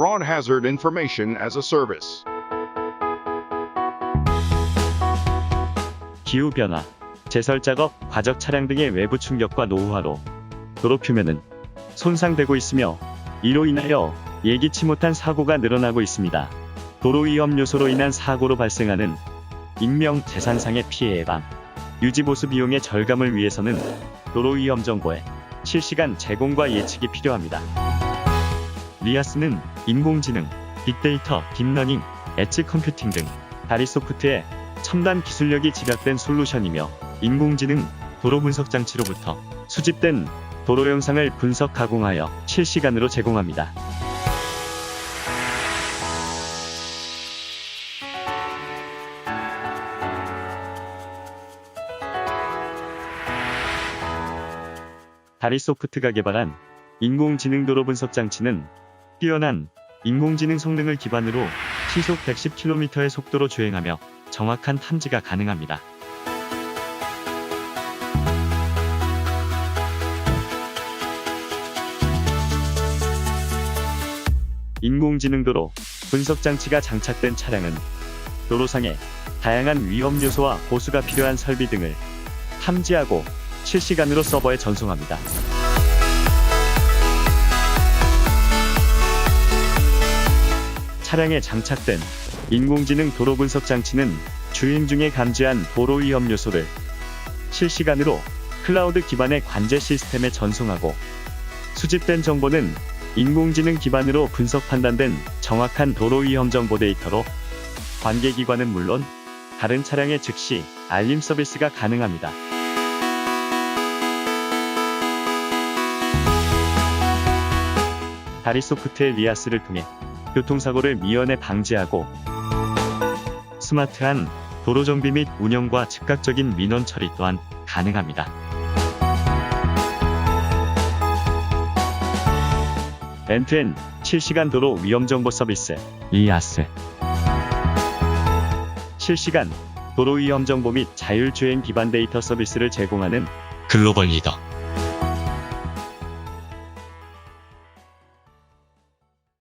Road Hazard Information as a Service. 기후 변화, 제설 작업, 과적 차량 등의 외부 충격과 노후화로 도로 표면은 손상되고 있으며 이로 인하여 예기치 못한 사고가 늘어나고 있습니다. 도로 위험 요소로 인한 사고로 발생하는 인명 재산상의 피해 예방, 유지 보수 비용의 절감을 위해서는 도로 위험 정보의 실시간 제공과 예측이 필요합니다. 리아스는 인공지능, 빅데이터, 딥러닝, 엣지 컴퓨팅 등 다리 소프트의 첨단 기술력이 집약된 솔루션이며 인공지능 도로 분석 장치로부터 수집된 도로 영상을 분석 가공하여 실시간으로 제공합니다. 다리 소프트가 개발한 인공지능 도로 분석 장치는 뛰어난 인공지능 성능을 기반으로 시속 110km의 속도로 주행하며 정확한 탐지가 가능합니다. 인공지능 도로 분석 장치가 장착된 차량은 도로상의 다양한 위험 요소와 보수가 필요한 설비 등을 탐지하고 실시간으로 서버에 전송합니다. 차량에 장착된 인공지능 도로 분석 장치는 주행 중에 감지한 도로 위험 요소를 실시간으로 클라우드 기반의 관제 시스템에 전송하고 수집된 정보는 인공지능 기반으로 분석 판단된 정확한 도로 위험 정보 데이터로 관계기관은 물론 다른 차량에 즉시 알림 서비스가 가능합니다. 다리 소프트의 리아스를 통해 교통사고를 미연에 방지하고 스마트한 도로 정비 및 운영과 즉각적인 민원 처리 또한 가능합니다. 엔트엔 실시간 도로 위험 정보 서비스 리아스 실시간 도로 위험 정보 및 자율주행 기반 데이터 서비스를 제공하는 글로벌 리더